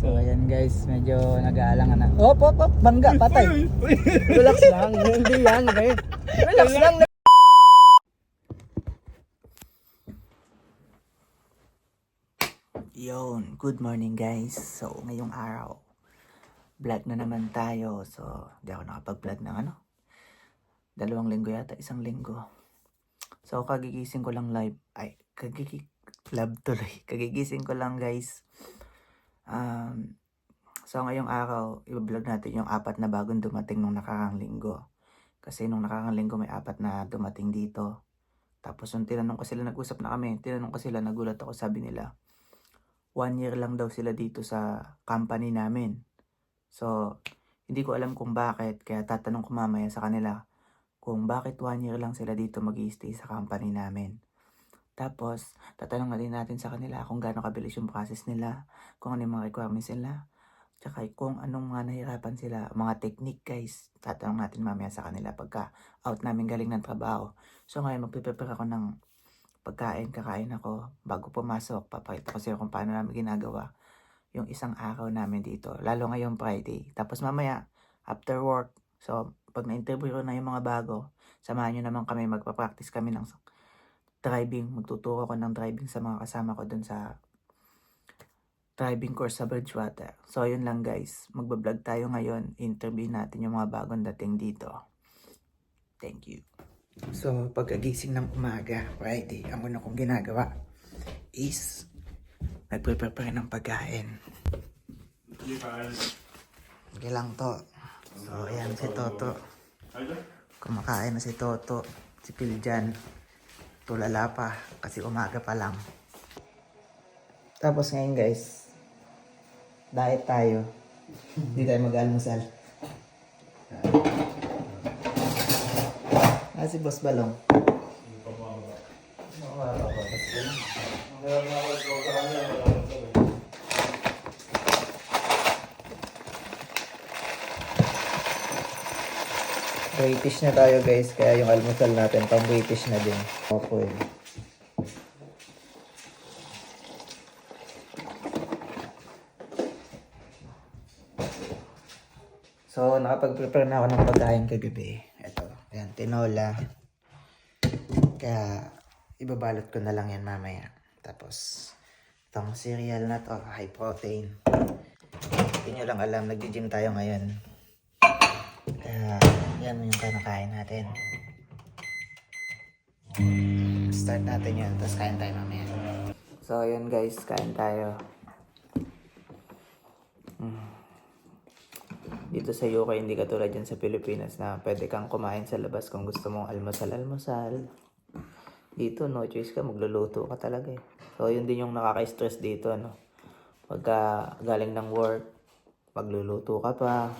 So ayan guys, medyo nag-aalangan na. Op, op, op, bangga, patay. Relax lang. Hindi yan. Okay? Relax lang. Yon, good morning guys. So ngayong araw, vlog na naman tayo. So, di ako nakapag-vlog ng ano. Dalawang linggo yata, isang linggo. So, kagigising ko lang live. Ay, kagigi... Love tuloy. Kagigising ko lang guys. Um, so, ngayong araw, i-vlog natin yung apat na bagong dumating nung nakarang linggo. Kasi nung nakarang linggo may apat na dumating dito. Tapos nung tinanong ko sila, nag-usap na kami. Tinanong ko sila, nagulat ako, sabi nila, one year lang daw sila dito sa company namin. So, hindi ko alam kung bakit. Kaya tatanong ko mamaya sa kanila kung bakit one year lang sila dito mag stay sa company namin. Tapos, tatanong na din natin sa kanila kung gaano kabilis yung process nila, kung ano yung mga requirements nila, tsaka kung anong mga nahirapan sila, mga technique guys. Tatanong natin mamaya sa kanila pagka out namin galing ng trabaho. So ngayon, magpiprepare ako ng pagkain, kakain ako. Bago pumasok, papakita ko sa kung paano namin ginagawa yung isang araw namin dito. Lalo ngayong Friday. Tapos mamaya, after work, so pag na-interview ko na yung mga bago, samahan nyo naman kami, magpa-practice kami ng driving. Magtuturo ko ng driving sa mga kasama ko dun sa driving course sa Bridgewater. So, yun lang guys. Magbablog tayo ngayon. Interview natin yung mga bagong dating dito. Thank you. So, pagkagising ng umaga, Friday, ang una kong ginagawa is nagpe-prepare ng pagkain. Hindi lang to. So, ayan si Toto. Kumakain na si Toto. Si Piljan. Tulala pa kasi umaga pa lang. Tapos ngayon guys, diet tayo. Hindi tayo mag-almusal. Ah, Boss Balong. British na tayo guys, kaya yung almusal natin pang British na din. Opo eh. So, nakapag-prepare na ako ng pagkain kagabi. Ito, ayan, tinola. Kaya, ibabalot ko na lang yan mamaya. Tapos, itong cereal na to, high protein. Hindi nyo lang alam, nag-gym tayo ngayon. Kaya, yan yung kinakain natin. Start natin yun, tapos kain tayo mamaya. So, yun guys, kain tayo. Mm. Dito sa UK, hindi katulad dyan sa Pilipinas na pwede kang kumain sa labas kung gusto mong almusal-almusal. Dito, no choice ka, magluluto ka talaga eh. So, yun din yung nakaka-stress dito, no. Pagka galing ng work, magluluto ka pa,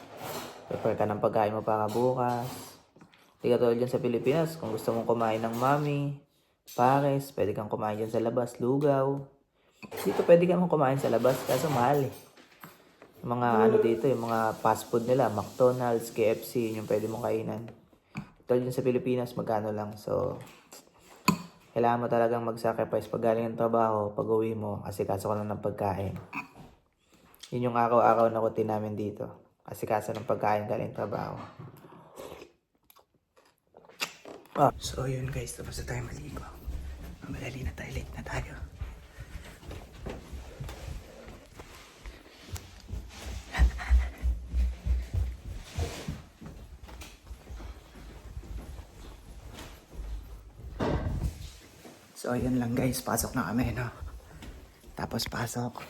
prepare ka ng pagkain mo para bukas. Hindi katulad dyan sa Pilipinas, kung gusto mong kumain ng mami, pares, pwede kang kumain dyan sa labas, lugaw. Dito pwede kang kumain sa labas, kaso mahal eh. Mga ano dito, yung mga fast food nila, McDonald's, KFC, yun yung pwede mong kainan. Ito dyan sa Pilipinas, magkano lang. So, kailangan mo talagang mag-sacrifice pag galing ng trabaho, pag uwi mo, kasi kaso ka lang ng pagkain. Yun yung araw-araw na routine namin dito. Kasi kaso ng pagkain galing trabaho. Ah. So, yun guys, tapos na tayo maligo. Madali na tayo, late na tayo. So, yun lang guys. Pasok na kami, no? Tapos pasok.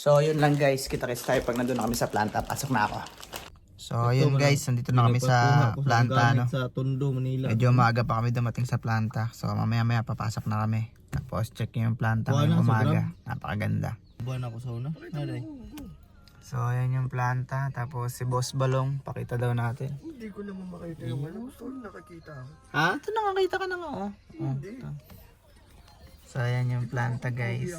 So, yun lang guys. Kita-kits tayo pag nandun na kami sa planta. Pasok na ako. So, yun guys. Nandito na kami sa planta, no? Sa Tondo, Manila. Medyo maaga pa kami dumating sa planta. So, mamaya-maya papasok na kami. Tapos, check yung planta Buwan ngayong na, umaga. Napakaganda. Buwan ako sa una. Aray. So, ayan yung planta. Tapos, si Boss Balong. Pakita daw natin. Hindi ko naman makita yung ano. Gusto ko nakakita ako. Ha? Ito nakakita ka na nga, oh. oh ito. So, ayan yung planta, guys.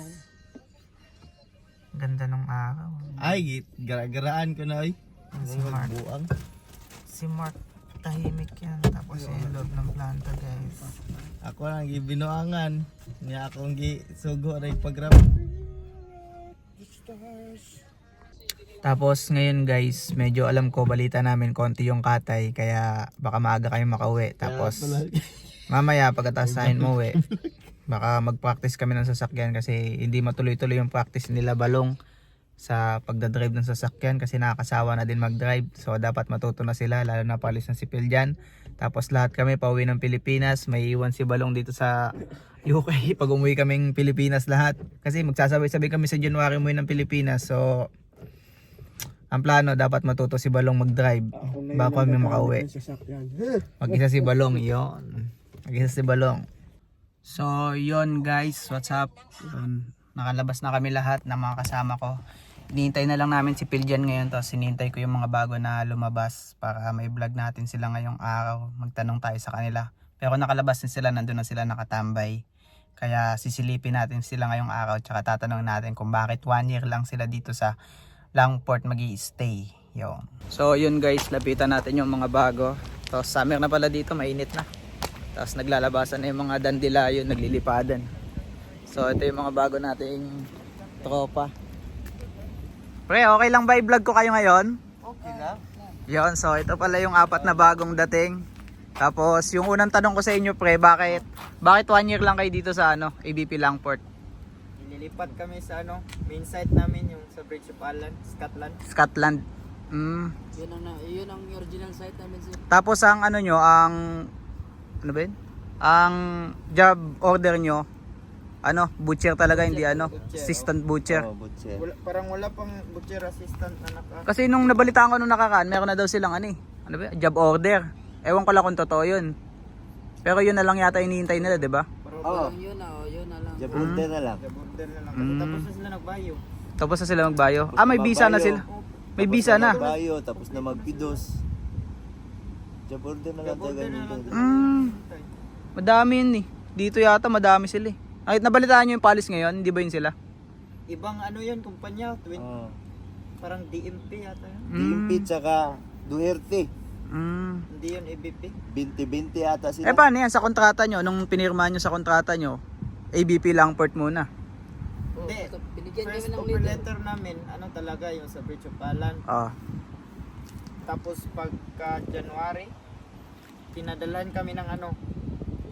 Ganda ng araw. Ay. Gara-garaan ko na ay. Si Mark. Buang. Si Mark, tahimik yan. Tapos yung loob ng planta, guys. Ako lang gibinuangan. Niya akong gi sugo ray pagrap. Tapos ngayon guys, medyo alam ko balita namin konti yung katay kaya baka maaga kayo makauwi. Tapos mamaya pagkatapos tayo mo uwi, baka mag-practice kami ng sasakyan kasi hindi matuloy-tuloy yung practice nila balong sa pagdadrive ng sasakyan kasi nakakasawa na din mag-drive. So dapat matuto na sila lalo na palis ng si Piljan. Tapos lahat kami pauwi ng Pilipinas, may iwan si Balong dito sa UK pag umuwi kaming Pilipinas lahat. Kasi magsasabay-sabay kami sa January umuwi ng Pilipinas. So ang plano dapat matuto si Balong mag-drive bago kami makauwi. Mag-isa si Balong, yon. Mag-isa si Balong. So, yon guys, what's up? Yun. Nakalabas na kami lahat ng mga kasama ko. Hinihintay na lang namin si Piljan ngayon tapos sinintay ko yung mga bago na lumabas para may vlog natin sila ngayong araw. Magtanong tayo sa kanila. Pero nakalabas din sila, nandun na sila nakatambay. Kaya sisilipin natin sila ngayong araw tsaka tatanungin natin kung bakit one year lang sila dito sa Langport mag stay Yun. So yun guys, lapitan natin yung mga bago. Tapos summer na pala dito, mainit na. Tapos naglalabasan na yung mga dandilayon, naglilipadan. So ito yung mga bago nating tropa. Pre, okay lang ba i-vlog ko kayo ngayon? Okay lang. Yun, so ito pala yung apat na bagong dating. Tapos yung unang tanong ko sa inyo pre, bakit bakit one year lang kayo dito sa ano, ABP Langport? Nilipat kami sa ano, main site namin yung sa Bridge of Allen, Scotland. Scotland. Mm. Yun ang, yun ang original site namin sir. Tapos ang ano nyo, ang ano ba yun? Ang job order nyo, ano, butcher talaga, hindi ano, assistant butcher. Oh, butcher. Wala, parang wala pang butcher assistant na naka. Kasi nung nabalitaan ko nung nakaraan, meron na daw silang ano eh, ano ba, yun? job order. Ewan ko lang kung totoo yun. Pero yun na lang yata inihintay nila, di ba? Pero Oo. Parang yun na, oh, yun na lang. Job order na lang. job order na lang. Mm. Tapos na sila nagbayo. Tapos na sila magbayo. Ah, may visa na sila. May visa na. Bayo, tapos na magpidos. Job order na lang tayo ganun. Mm, madami yun eh. Dito yata madami sila eh. Ay, nabalitaan nyo yung palis ngayon, hindi ba yun sila? Ibang ano yun, kumpanya, twin, Oh. parang DMP yata yun. DMP tsaka Duerte. Mm. Hindi yun ABP. 20-20 ata sila. Eh paano yan sa kontrata nyo? Nung pinirma nyo sa kontrata nyo, ABP Langport muna. Oh, Hindi. binigyan First ng leader. letter namin, ano talaga yung sa Bridge of Allen. Ah. Tapos pagka January, pinadalhan kami ng ano,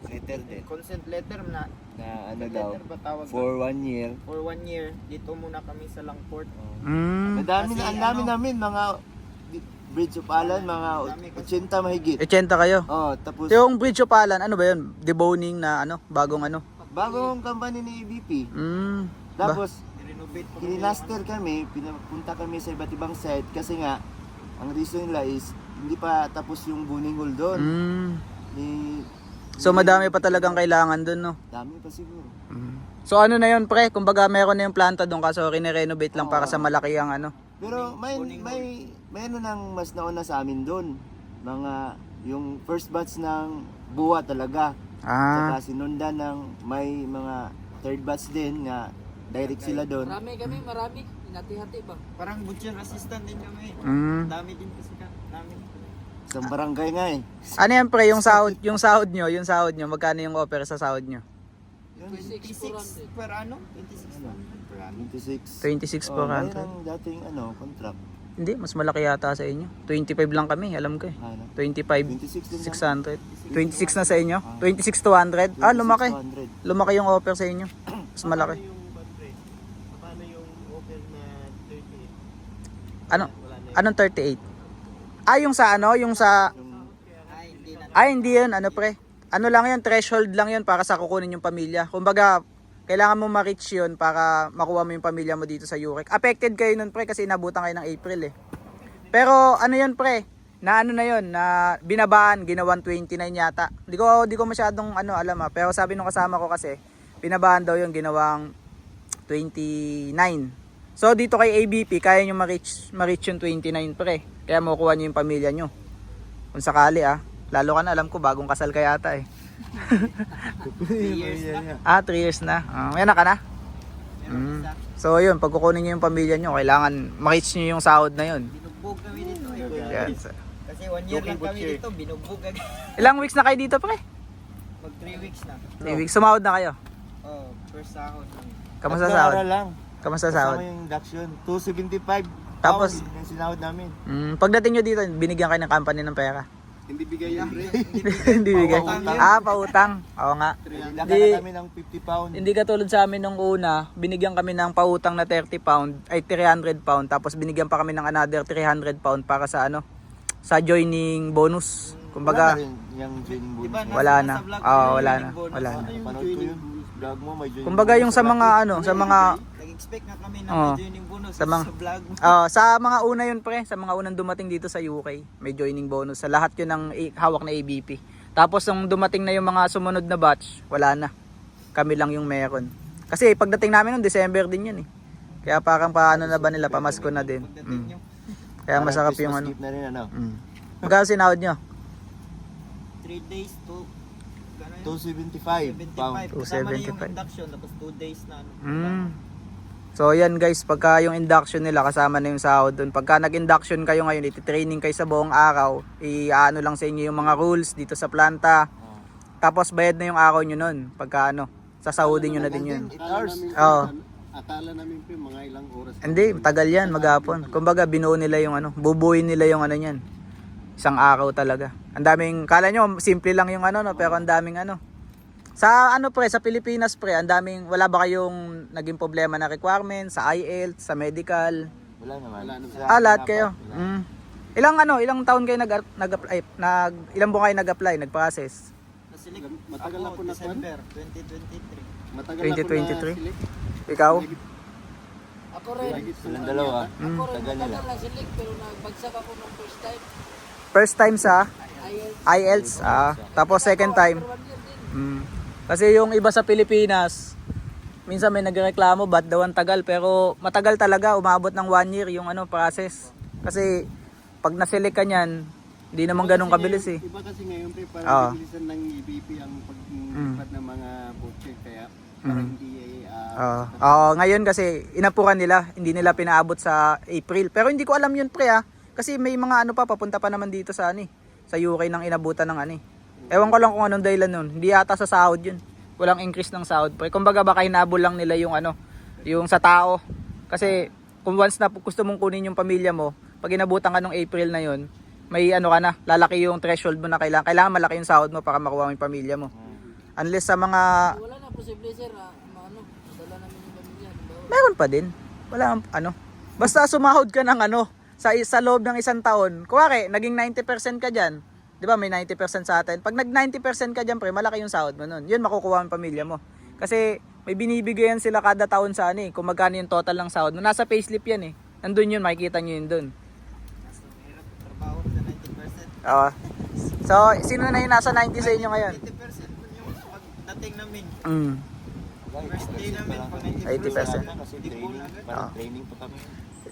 Letter din. consent letter na Na ano daw, letter ba tawag for one year. for one year, dito muna kami sa Langport. Mm. Madami Kasi na, ang dami ano- namin, mga Bridge of Allen, mga Dami kasi. 80 mahigit. 80 kayo. Oh, tapos Yung Bridge of Alan, ano ba yun? Deboning na ano? Bagong ano? bagong company ni EBP. Mm. Ba? Tapos kinilaster kami, pinapunta kami sa iba't ibang site kasi nga ang reason nila is hindi pa tapos yung buning hole doon. Mm. Ni So madami pa talagang kailangan dun, no? dami pa siguro. Mm. So ano na yun, pre? Kumbaga meron na yung planta doon kaso rene-renovate lang para sa malaki ang ano. Pero may may mayroon nang mas nauna sa amin doon. Mga yung first batch ng buwa talaga. Ah. Saka sinundan ng may mga third batch din nga direct sila doon. Marami kami, marami. Hinati-hati ba? Parang butcher assistant din kami. Mm. Dami din kasi. Sa barangay nga eh. Ano yan, pre? Yung sahod, yung sahod nyo, yung sahod nyo, magkano yung offer sa sahod nyo? Yun, 26 26 per ano? 26 per ano? 26. 26 Oh, po mayroon kanto. ang dating ano, contract. Hindi, mas malaki yata sa inyo. 25 lang kami, alam ko eh. Ano? 25, 26 din lang. 600. 26 na sa inyo? 26 to 100? Ah, lumaki. 200. Lumaki yung offer sa inyo. Mas malaki. Paano yung offer na 38? Ano? Anong 38? Ah, yung sa ano? Yung sa... Ay, hindi. Ay, hindi yun. Ano pre? Ano lang yun? Threshold lang yun para sa kukunin yung pamilya. Kumbaga, kailangan mo ma-reach yun para makuha mo yung pamilya mo dito sa UREC. Affected kayo nun pre kasi inabutan kayo ng April eh. Pero ano yun pre? Na ano na yun, na binabaan, ginawan 29 yata. Hindi ko, di ko masyadong ano, alam ah. Pero sabi nung kasama ko kasi, binabaan daw yun, ginawang 29. So dito kay ABP, kaya nyo ma-reach, ma-reach yung 29 pre. Kaya makukuha nyo yung pamilya nyo. Kung sakali ah. Lalo ka na, alam ko, bagong kasal ka yata eh. 3 years na. Ah, 3 years na. Ah, may anak ka na? Mm. So yun, pag kukunin nyo yung pamilya nyo, kailangan ma-reach nyo yung sahod na yun. Binugbog kami dito. eh. Yan. Kasi one year lang kami dito, binugbog agad. Ilang weeks na kayo dito pre? Mag 3 weeks na. 3 weeks. Sumahod na kayo. Oh, first sahod. Kamusta sahod? lang. Kamusta Kasama sahod? yung induction. 275. Tapos- yung sinahod namin. Mm, pagdating nyo dito, binigyan kayo ng company ng pera. Hindi bigay yan, pre. Hindi bigay. Pautang yun. Ah, pautang. Oo nga. Laka Di- na kami ng 50 pound. Hindi katulad sa amin nung una, binigyan kami ng pautang na 30 pound, ay 300 pound, tapos binigyan pa kami ng another 300 pound para sa ano, sa joining bonus. Kumbaga, Wala na rin yung joining bonus. Diba, mo. wala na. Oo, wala na. Wala na. Napanood ko yun. Vlog mo, may joining Kumbaga yung sa mga ano, sa mga Nag-expect nga kami na Oo. may joining bonus Sa sa, mga- vlog. Ah, sa mga una yun pre, sa mga unang dumating dito sa UK, may joining bonus. Sa lahat yun ng i- hawak na ABP. Tapos nung dumating na yung mga sumunod na batch, wala na. Kami lang yung meron. Kasi pagdating namin nung December din yun eh. Kaya parang paano na ba nila, pamasko na din. Pagdating Mm. nyo, Kaya Parang masarap Christmas yung ano. gift na rin, ano. Mm. Magkano sinahod nyo? 3 days to gano'n yun? 275 pound. 75. Kasama na yung 275. induction, tapos 2 days na ano. Mm. So yan guys, pagka yung induction nila kasama na yung sahod dun. Pagka nag-induction kayo ngayon, iti-training kayo sa buong araw, i-ano lang sa inyo yung mga rules dito sa planta. Tapos bayad na yung araw nyo nun. Pagka ano, sasahodin nyo na din yun. 8 hours. Oo. Akala namin, pre, mga ilang oras. Hindi, tagal yan, maghapon. Kumbaga binuo nila yung ano, bubuin nila yung ano niyan. Isang araw talaga. Ang daming, kala nyo, simple lang yung ano, no, pero ang daming ano. Sa ano pre, sa Pilipinas pre, ang daming, wala ba kayong naging problema na requirements sa IELTS, sa medical? Wala naman. Wala naman. Ah, lahat kayo. wala. Mm. Ilang ano, ilang taon kayo nag nag ay, nag ilang buwan kayo nag-apply, nag-process? Nasilig Matagal na po na December 2023. Matagal 2023? na po Ikaw? Ako rin. Silang dalawa. Mm. Ako rin, Tagal nila. matagal na silik, pero nagbagsak ako nung first time. First time sa IELTS. IELTS, ah. Tapos second time. Mm. Kasi yung iba sa Pilipinas, minsan may nagreklamo ba't daw ang tagal pero matagal talaga umabot ng one year yung ano process. Kasi pag naselect ka niyan, hindi naman ganun kabilis eh. Iba kasi ngayon, pre, parang bilisan ng EBP ang Mm. pag ng mga butcher. Kaya parang Mm. hindi ah, Oo. Oo, ngayon kasi inapuran nila, hindi nila pinaabot sa April. Pero hindi ko alam yun pre ah. Kasi may mga ano pa papunta pa naman dito sa ani, sa UK nang inabutan ng ani. Ewan ko lang kung anong dahilan nun. Hindi yata sa sahod yun. Walang increase ng sahod pre. Kumbaga baka hinabol lang nila yung ano, yung sa tao. Kasi kung once na gusto mong kunin yung pamilya mo, pag inabutan ka ng April na yun, may ano ka na, lalaki yung threshold mo na kailangan. Kailangan malaki yung sahod mo para makuha mo yung pamilya mo. Unless sa mga Wala na posible sir, ah, ano, dala namin yung pamilya. Meron pa din. Wala ang- ano. Basta sumahod ka ng ano sa sa loob ng isang taon. Kuwari, naging 90% ka diyan. 'Di ba? May 90% sa atin. Pag nag 90% ka diyan, pre, malaki yung sahod mo nun. 'Yun makukuha ng pamilya mo. Kasi may binibigyan sila kada taon sa ano eh, kung magkano yung total ng sahod mo. Nasa payslip 'yan eh. Nandun yun, makikita niyo yun 90%. Oo. So, sino na yung nasa 90 sa inyo ngayon? 80% nun yung pagdating namin. Mm. First day namin, pag 80%. Kasi training, parang training pa kami.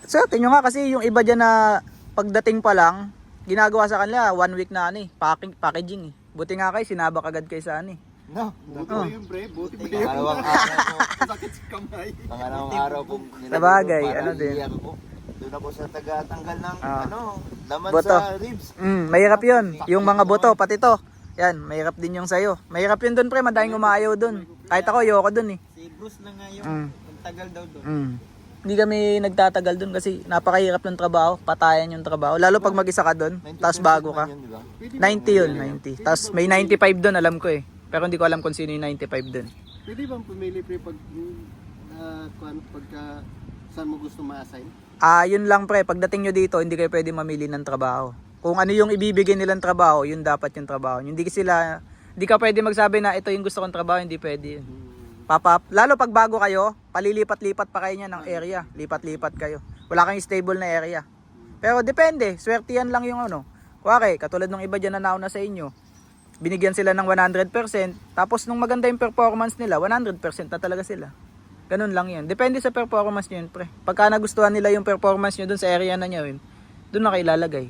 So, tingnan nga kasi yung iba dyan na pagdating pa lang, ginagawa sa kanila one week na ano eh, packing, packaging eh. Buti nga kayo, sinabak agad kayo sa ano eh. No. Buti Oh. yun, pre? Buti ba yun? Pangalawang araw po. Sakit sa kamay. Pangalawang araw po. Sabagay, ano din. ako. Doon ako sa taga-tanggal ng Ah. ano, laman Boto. sa ribs. Mm, mahirap yun. Yung mga boto, pati to. Yan, mahirap din yung sayo. Mahirap yun dun pre, madaling umayaw dun. Kahit ako, ayoko dun eh. Si Bruce na nga yung Mm. tagal daw doon. Mm. Hindi kami nagtatagal dun kasi napakahirap ng trabaho, patayan yung trabaho. Lalo pag mag-isa ka dun, tapos bago ka. Yun, di ba? 90 yun, 90. Tapos may 95 dun, alam ko eh. Pero hindi ko alam kung sino yung 95 dun. Pwede bang pumili, pre, pag, uh, pagka saan mo gusto ma-assign? Ah, yun lang pre, pagdating nyo dito, hindi kayo pwede mamili ng trabaho. Kung ano yung ibibigay nilang trabaho, yun dapat yung trabaho. Hindi sila, hindi ka pwede magsabi na ito yung gusto kong trabaho, hindi pwede yun. Papa, lalo pag bago kayo, palilipat-lipat pa kayo niya ng area. Lipat-lipat kayo. Wala kang stable na area. Pero depende, swertihan lang yung ano. Kuwari, katulad ng iba dyan na nauna sa inyo, binigyan sila ng 100%, tapos nung maganda yung performance nila, 100% na talaga sila. Ganun lang yun. Depende sa performance nyo yun, pre. Pagka nagustuhan nila yung performance nyo dun sa area na nyo yun, dun na kayo.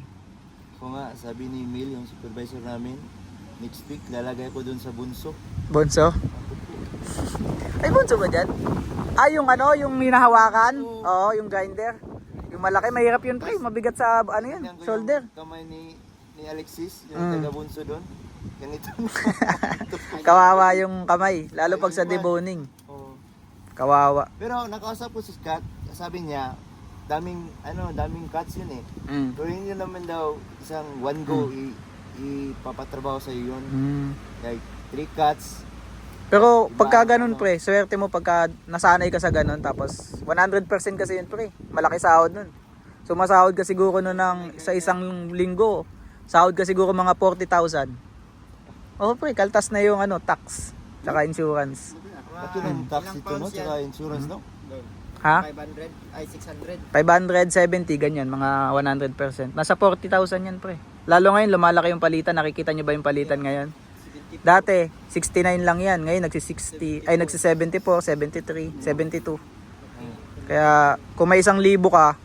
Ko nga, sabi ni Emil, yung supervisor namin, next week lalagay ko doon sa bunso. Bonso? Ay, bonso ba dyan? Ah, yung ano, yung hinahawakan? Oo, yung grinder. Yung malaki, mahirap yun, pre. Mabigat sa, ano yan, Tingnan ko shoulder. Yung kamay ni, ni Alexis, yung Mm. taga bunso doon. Ganito. Kawawa yung kamay, lalo pag sa deboning. oh. Kawawa. Pero nakausap ko si Scott, sabi niya, daming, ano, daming cuts yun eh. Mm. Pero hindi naman daw isang one go i ipapatrabaho sa yun. Mm. Like, three cuts. Pero pagka ganun pre, swerte mo pagka nasanay ka sa ganun tapos 100% kasi yun pre. Malaki sahod nun. So masahod ka siguro nun ng sa isang linggo. Sahod ka siguro mga 40,000. Oh pre, kaltas na yung ano, tax tsaka insurance. Pati ng Ilang tax ito, no? Tsaka insurance, no? Ha? 500 ay 600. 570 ganyan, mga 100%. Nasa 40,000 yan pre. Lalo ngayon lumalaki yung palitan. Nakikita nyo ba yung palitan ngayon? 70 Dati 69 lang yan. Ngayon nagsi 60 ay nagsi 74, 73, 72. Kaya kung may isang libo ka,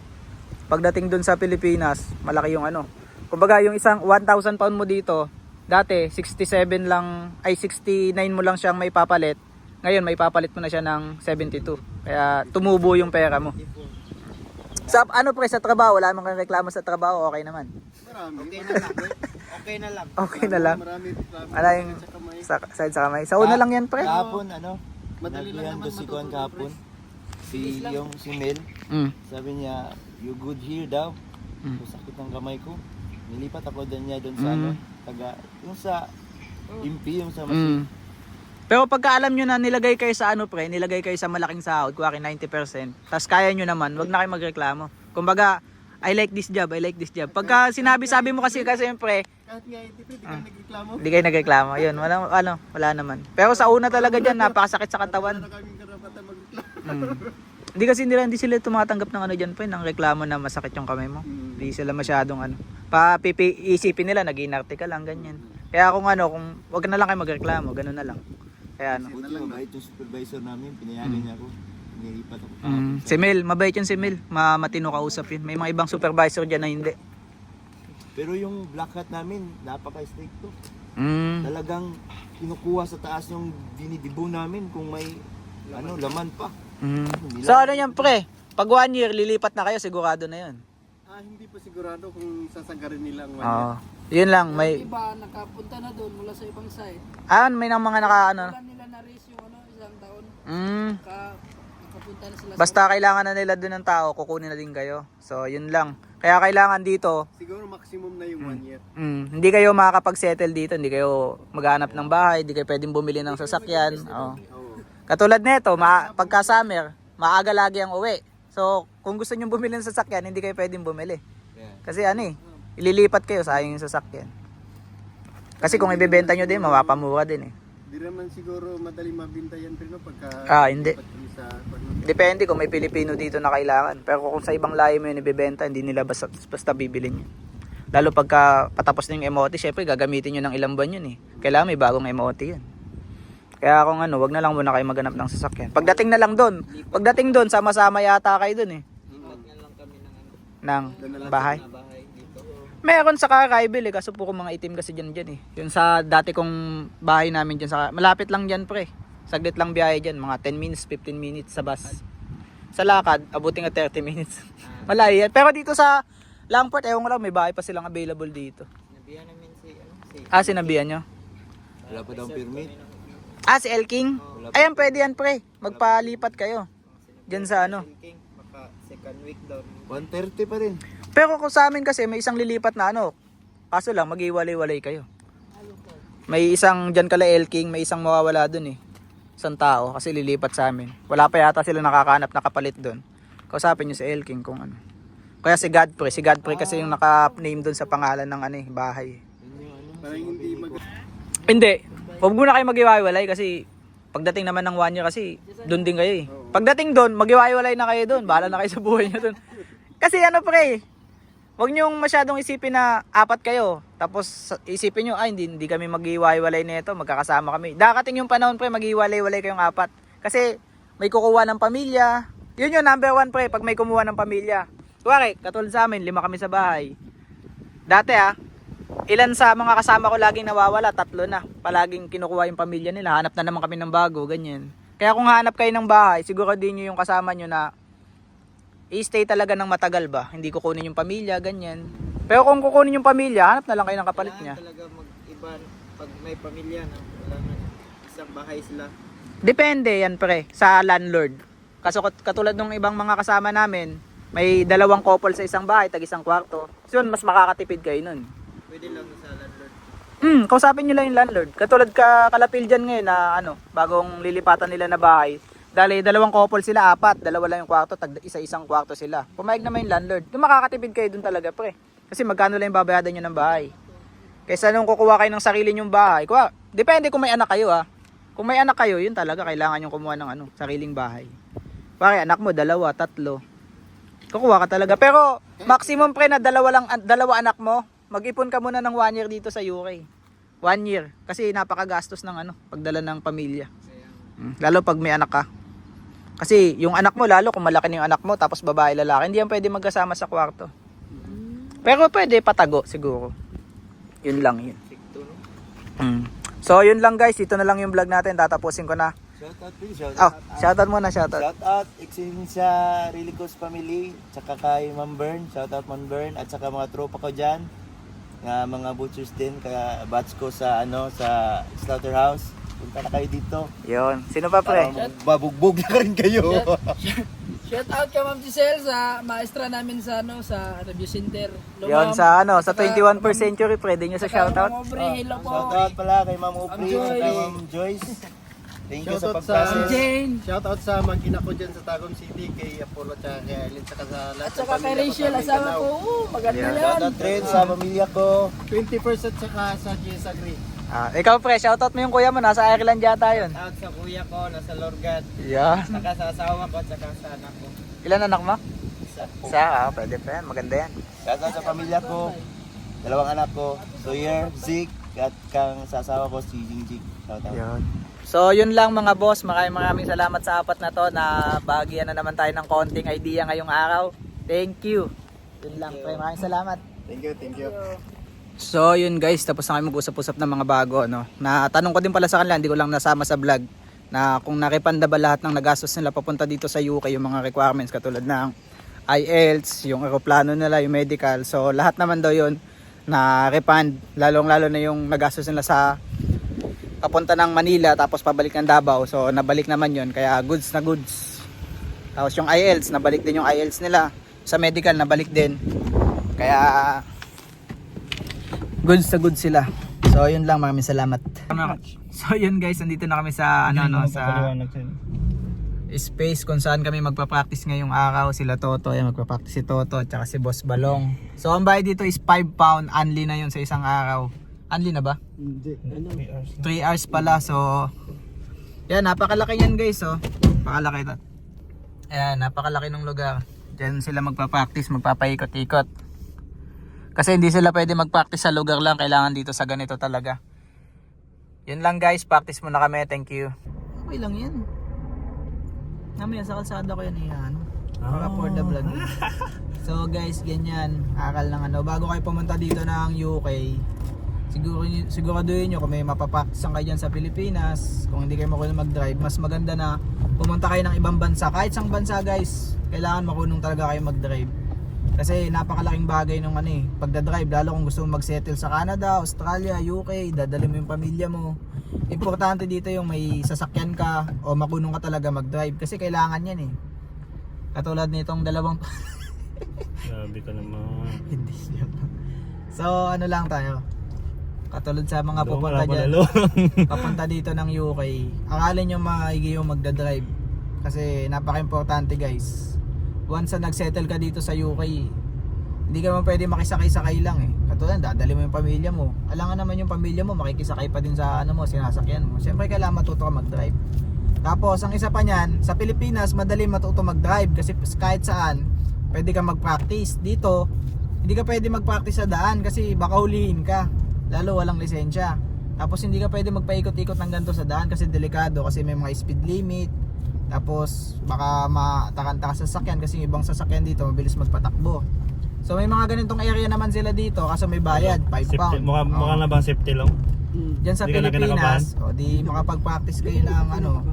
pagdating dun sa Pilipinas, malaki yung ano. Kumbaga yung isang 1,000 pound mo dito, dati 67 lang, ay 69 mo lang siyang may papalit. Ngayon may papalit mo na siya ng 72. Kaya tumubo yung pera mo. Sa ano pre sa trabaho, wala kang reklamo sa trabaho, okay naman. Okay na lang. Okay na lang. Okay na lang. Marami. marami Wala yung sa kamay. sa, side sa kamay. Sa una lang yan pre. Kahapon, ano? Madali lang naman si Kuan kahapon. Si, yung si Mel, Mm. sabi niya, you good here daw. Mm. So, sakit ng kamay ko. Nilipat ako doon niya doon sa Mm. ano, taga, yung sa impi, yung sa Mm. machine. Pero pagka alam nyo na nilagay kayo sa ano pre, nilagay kayo sa malaking sahod, kuwari 90%, tas kaya nyo naman, wag na kayo magreklamo. Kumbaga, I like this job, I like this job. Pagka sinabi-sabi mo kasi kasi siyempre, Kahit nga hindi pwede Ah. ka nagreklamo. hindi kayo nagreklamo. Yun, wala, ano, wala naman. Pero sa una talaga dyan, napakasakit sa katawan. Wala kaming karapatan magreklamo. Mm. Hindi kasi nila, hindi sila tumatanggap ng ano dyan pre, ng reklamo na masakit yung kamay mo. Mm. Hindi sila masyadong ano. Pa, pipi, isipin nila, nag-inarte ka lang, ganyan. Kaya kung ano, kung wag na lang kayo magreklamo, ganun na lang. Kaya ano. Buti mabait yung supervisor namin, pinayagan niya ako. Nilipat ako Mm, si Mel, mabait yun si Mel. Ma matino kausap yun. May mga ibang supervisor dyan na hindi. Pero yung black hat namin, napaka-strict to. Mm. Talagang kinukuha sa taas yung dinidibo namin kung may ano laman pa. Mm. So ano yan pre? Pag one year, lilipat na kayo, sigurado na yun. Ah, hindi pa sigurado kung sasagarin nila ang one year. Yun lang, Yung may... iba nakapunta na doon mula sa ibang side. Ah, may nang mga naka ano. Wala nila na-raise yung ano, isang taon. Mm. Naka, nakapunta na sila Basta kailangan na nila dun ng tao, kukunin na din kayo. So, yun lang. Kaya kailangan dito, Siguro maximum na yung one year. mm, hindi kayo makakapag-settle dito, hindi kayo maghanap ng bahay, hindi kayo pwedeng bumili ng sasakyan. Oo. Katulad nito, ma pagka summer, maaga lagi ang uwi. So, kung gusto niyo bumili ng sasakyan, hindi kayo pwedeng bumili. Kasi ano eh, ililipat kayo, sayang yung sasakyan. Kasi kung ibebenta nyo din, mapapamura din eh. Di naman siguro madali mabinta yan pero pagka Ah, hindi. sa Depende kung may Pilipino dito na kailangan. Pero kung sa ibang lahi mo yun ibebenta, hindi nila basta, basta bibilin yun. Lalo pagka patapos na yung emote, syempre gagamitin nyo ng ilang buwan yun eh. Kailangan may bagong emote yun. Kaya kung ano, wag na lang muna kayo maghanap ng sasakyan. Pagdating na lang doon, pagdating doon, sama-sama yata kayo doon eh. Lipat na lang kami ng ano, Ng Doon na lang bahay. Meron sa Kakaibel eh, kaso puro mga itim kasi dyan dyan eh. Yung sa dati kong bahay namin dyan sa, malapit lang dyan pre. Saglit lang biyahe dyan, mga 10 minutes, 15 minutes sa bus. Sa lakad, abuting nga 30 minutes. Malayo yan. Pero dito sa Langport, ewan ko lang, may bahay pa silang available dito. Nabihan namin si ano, si Ah, sinabihan nyo? Wala pa daw permit. Ah, si El King? Ayan, pwede yan pre. Magpalipat kayo. Dyan sa ano. King, baka second week daw. 130 pa rin. Pero kung sa amin kasi, may isang lilipat na ano. Kaso lang, mag-iwalay-walay kayo. May isang dyan kala El King, may isang mawawala dun eh. Isang tao, kasi lilipat sa amin. Wala pa yata sila nakakanap na kapalit dun. Kausapin nyo si El King kung ano. Kaya si Godfrey, si Godfrey kasi yung naka-name dun sa pangalan ng ano eh, bahay. Parang hindi mag Hindi. Huwag muna kayo mag-iwalay kasi pagdating naman ng one year kasi doon din kayo eh. Pagdating doon, mag-iwalay na kayo doon. Bahala na kayo sa buhay nyo doon. Kasi ano pre, huwag niyong masyadong isipin na apat kayo. Tapos isipin nyo, ay hindi, hindi kami mag-iwalay nito, magkakasama kami. Dakating yung panahon pre, mag-iwalay-walay kayong apat. Kasi may kukuha ng pamilya. Yun yung number one pre, pag may kumuha ng pamilya. Kuwari, katulad sa amin, lima kami sa bahay. Dati ah, ilan sa mga kasama ko laging nawawala, tatlo na. Palaging kinukuha yung pamilya nila, hanap na naman kami ng bago, ganyan. Kaya kung hanap kayo ng bahay, siguro din yung kasama nyo na i-stay talaga ng matagal ba? Hindi kukunin yung pamilya, ganyan. Pero kung kukunin yung pamilya, hanap na lang kayo ng kapalit niya. Kailangan talaga mag-iba pag may pamilya na wala na isang bahay sila. Depende yan pre, sa landlord. Kaso kat- katulad ng ibang mga kasama namin, may dalawang couple sa isang bahay, tag isang kwarto. So yun, mas makakatipid kayo nun. Pwede lang sa landlord. Hmm, kausapin nyo lang yung landlord. Katulad ka kalapil dyan ngayon na ano, bagong lilipatan nila na bahay. Dali, dalawang couple sila, apat. Dalawa lang yung kwarto, tag isa-isang kwarto sila. Pumayag naman yung landlord. Yung makakatipid kayo dun talaga, pre. Kasi magkano lang yung babayadan nyo ng bahay. Kaysa nung kukuha kayo ng sarili nyong bahay. Kuha, depende kung may anak kayo ha. Kung may anak kayo, yun talaga kailangan yung kumuha ng ano, sariling bahay. Pare, anak mo, dalawa, tatlo. Kukuha ka talaga. Pero, maximum pre na dalawa lang, dalawa anak mo, mag-ipon ka muna ng one year dito sa UK. One year. Kasi napakagastos ng ano, pagdala ng pamilya. Mm, Lalo pag may anak ka. Kasi yung anak mo, lalo kung malaki na yung anak mo, tapos babae, lalaki, hindi yan pwede magkasama sa kwarto. Pero pwede patago siguro. Yun lang yun. Mm. So yun lang guys, ito na lang yung vlog natin, tatapusin ko na. Shoutout din, shoutout. Oh, shoutout muna, shoutout. Shoutout, iksin sa Rilicos family, tsaka kay Ma'am Bern, shoutout Ma'am Bern, at saka mga tropa ko dyan, nga mga butchers din, kaya batch ko sa ano sa slaughterhouse. Punta na kayo dito. Yun. Sino pa pre? Para mabugbog na rin kayo. Shout out ka Ma'am Giselle sa maestra namin sa ano sa review center. Hello, Yun sa ano, sa Saka, 21st century, pwede nyo sa Saka, shoutout. Ma'am Aubrey, hello po. Shoutout pala kay Ma'am Opri, Joyce. kay Ma'am Joyce. Thank you sa Shoutout sa- pagpasis. Jane. Shoutout sa mag-ina ko dyan sa Tagum City, kay Apollo at kay Aileen, saka sa lahat At saka kay Rachel, asawa ko. Oo, maganda Yeah. yan. Shoutout rin sa pamilya ko. 21st at saka sa GS Agri. Ah, ikaw pre, shoutout mo yung kuya mo, nasa Ireland yata yun. Out sa kuya ko, nasa Lorgat. Yeah. Saka sa asawa ko, tsaka sa anak ko. Ilan anak mo? Isa. Isa, ah, pwede pa yan, maganda yan. Shoutout sa pamilya ko. Dalawang anak ko, Sawyer, Zeke, at kang sa asawa ko si Jingjing. Shoutout. Yun. So yun lang mga boss, maraming maraming salamat sa apat na to na bagian na naman tayo ng konting idea ngayong araw. Thank you. Yun lang, pre, maraming salamat. Thank you, thank you. So yun guys, tapos na kami mag-usap-usap ng mga bago no. Na tanong ko din pala sa kanila, hindi ko lang nasama sa vlog na kung nakipanda ba lahat ng nagastos nila papunta dito sa UK yung mga requirements katulad ng IELTS, yung aeroplano nila, yung medical. So lahat naman daw yun na refund, lalong lalo na yung nagastos nila sa papunta ng Manila tapos pabalik ng Davao. So nabalik naman yun, kaya goods na goods. Tapos yung IELTS, nabalik din yung IELTS nila. Sa medical, nabalik din. Kaya goods sa goods sila. So yun lang, maraming salamat. So yun guys, nandito na kami sa ano no sa space kung saan kami magpa-practice ngayong araw. Sila Toto, yan magpa-practice si Toto at saka si Boss Balong. So ang bayad dito is 5 pound only na yun sa isang araw. Only na ba? Hindi. Ano? 3 hours pala. So yan, napakalaki yan guys oh. Napakalaki. Ayan, napakalaki ng lugar. Diyan sila magpa-practice, magpapaikot-ikot. Kasi hindi sila pwede mag-practice sa lugar lang, kailangan dito sa ganito talaga. Yun lang guys, practice muna kami. Thank you. Okay lang yan. Mamaya sa kalsada ko yan eh, ano. Para for the vlog. so guys, ganyan. Akal ng ano. Bago kayo pumunta dito ng UK, siguro siguraduhin nyo kung may mapapaktisan kayo dyan sa Pilipinas, kung hindi kayo marunong mag-drive, mas maganda na pumunta kayo ng ibang bansa. Kahit sang bansa guys, kailangan marunong talaga kayo mag-drive. Kasi napakalaking bagay nung ano eh, pagdadrive, lalo kung gusto mo mag-settle sa Canada, Australia, UK, dadali mo yung pamilya mo. Importante dito yung may sasakyan ka o marunong ka talaga mag-drive kasi kailangan yan eh. Katulad nitong dalawang Grabe ka naman. hindi siya. So ano lang tayo. Katulad sa mga Doon pupunta dyan, papunta dito ng UK, akalin nyo maigi yung magdadrive. Kasi napaka-importante guys. Once na nagsettle ka dito sa UK, hindi ka naman pwede makisakay-sakay lang eh. Katulad, dadali mo yung pamilya mo. Alangan naman yung pamilya mo, makikisakay pa din sa ano mo, sinasakyan mo. Siyempre kailangan matuto ka mag-drive. Tapos, ang isa pa niyan, sa Pilipinas, madali matuto mag-drive kasi kahit saan, pwede ka mag-practice. Dito, hindi ka pwede mag-practice sa daan kasi baka hulihin ka. Lalo walang lisensya. Tapos hindi ka pwede magpaikot-ikot ng ganito sa daan kasi delikado kasi may mga speed limit. Tapos baka matakanta ka sa sasakyan kasi yung ibang sasakyan dito mabilis magpatakbo. So may mga ganitong area naman sila dito kasi may bayad, 5 Safety, pound. mukha, Oo. mukha na bang safety lang? Diyan sa Hindi ka na Pilipinas, o di makapag-practice kayo ng ano,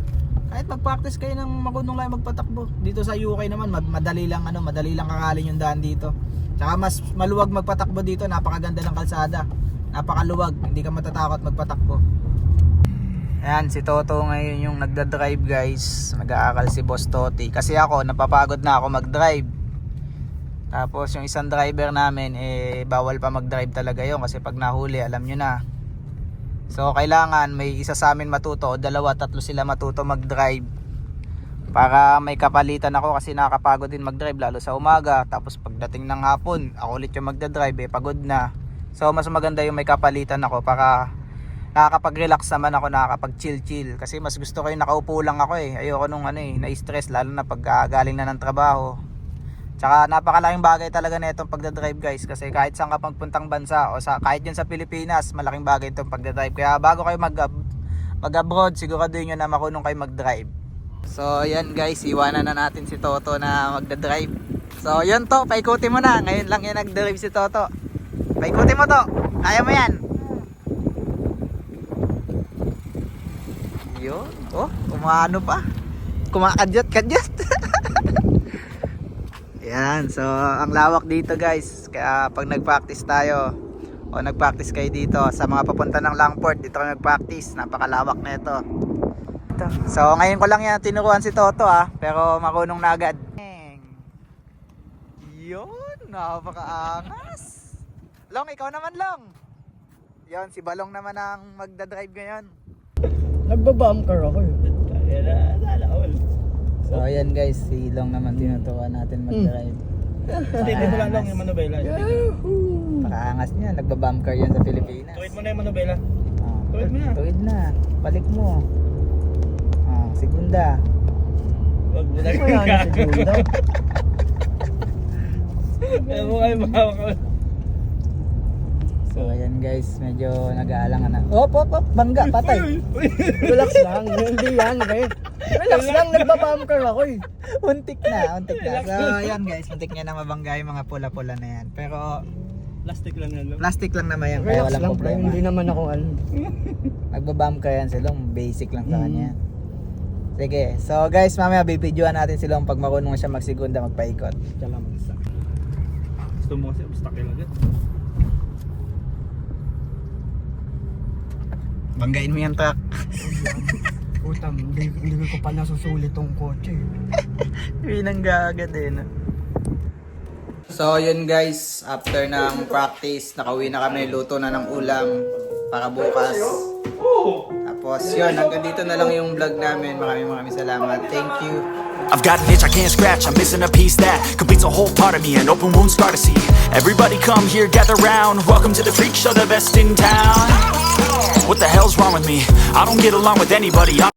kahit mag-practice kayo ng marunong lang magpatakbo. Dito sa UK naman, mad- madali lang ano, madali lang kakalin yung daan dito. Tsaka mas maluwag magpatakbo dito, napakaganda ng kalsada. Napakaluwag, hindi ka matatakot magpatakbo. Ayan, si Toto ngayon yung nagda-drive guys. Nag-aaral si Boss Toti. Kasi ako, napapagod na ako mag-drive. Tapos yung isang driver namin, eh, bawal pa mag-drive talaga yun. Kasi pag nahuli, alam nyo na. So, kailangan may isa sa amin matuto o dalawa, tatlo sila matuto mag-drive. Para may kapalitan ako kasi nakakapagod din mag-drive lalo sa umaga. Tapos pagdating ng hapon, ako ulit yung magda-drive, eh, pagod na. So, mas maganda yung may kapalitan ako para nakakapag-relax naman ako, nakakapag-chill-chill. Kasi mas gusto ko yung nakaupo lang ako eh. Ayoko nung ano eh, na-stress lalo na pag ah, galing na ng trabaho. Tsaka napakalaking bagay talaga na itong pagdadrive guys kasi kahit saan ka pagpuntang bansa o sa, kahit yun sa Pilipinas, malaking bagay itong pagdadrive. Kaya bago kayo mag, mag-abroad, siguraduhin nyo na marunong kayo mag-drive. So yan guys, iwanan na natin si Toto na magdadrive. So yan to, paikutin mo na. Ngayon lang yung nag-drive si Toto. Paikutin mo to. Kaya mo yan. Yun. Oh, umano pa. Kumakadyat-kadyat. Yan. So, ang lawak dito guys. Kaya pag nag-practice tayo o nag-practice kayo dito sa mga papunta ng Langport, dito kayo nag-practice. Napakalawak na ito. Ito. So, ngayon ko lang yan tinuruan si Toto ah. Pero marunong na agad. Yun. Napakaangas. Long, ikaw naman Long. Yon, si Balong naman ang magdadrive ngayon. Nagbabumper ako eh. So ayan guys, si Long naman tinuturuan natin mag-drive. Hindi, mo lang lang yung manobela. Pakaangas niya, nagbabumper yan sa Pilipinas. Tuwid mo na yung manobela. Ah, Tuwid mo na. Tuwid na. Balik mo. Ah, segunda. Huwag mo na kaya. Ayaw mo kayo makawak. So ayan guys, medyo nag-aalangan na. Op, op, op, bangga, patay. Relax lang. Hindi yan, pre. Relax lang. Nagbabumper ako eh. untik na, untik na. So ayan guys, untik niya na mabangga yung mga pula-pula na yan. Pero Plastic lang yan. no? plastic lang naman yan, kaya Relax walang lang, pre. problema. Hindi naman ako ano. Nagbabumper yan si Long, basic lang sa kanya. Sige, so guys, mamaya bibidyoan natin si Long pag marunong siya magsigunda, magpaikot. Kailangan mag-isa. Gusto mo kasi obstacle agad. Banggain mo yung truck. Putam, hindi, hindi ko pa nasusulit tong kotse. Pinangga agad eh. No? So yun guys, after ng practice, nakauwi na kami, luto na ng ulam para bukas. Tapos yun, hanggang dito na lang yung vlog namin. Maraming maraming salamat. Thank you. I've got an itch I can't scratch, I'm missing a piece that completes a whole part of me, an open wound scar to see. Everybody come here, gather round, welcome to the freak show, the best in town. What the hell's wrong with me? I don't get along with anybody. I'm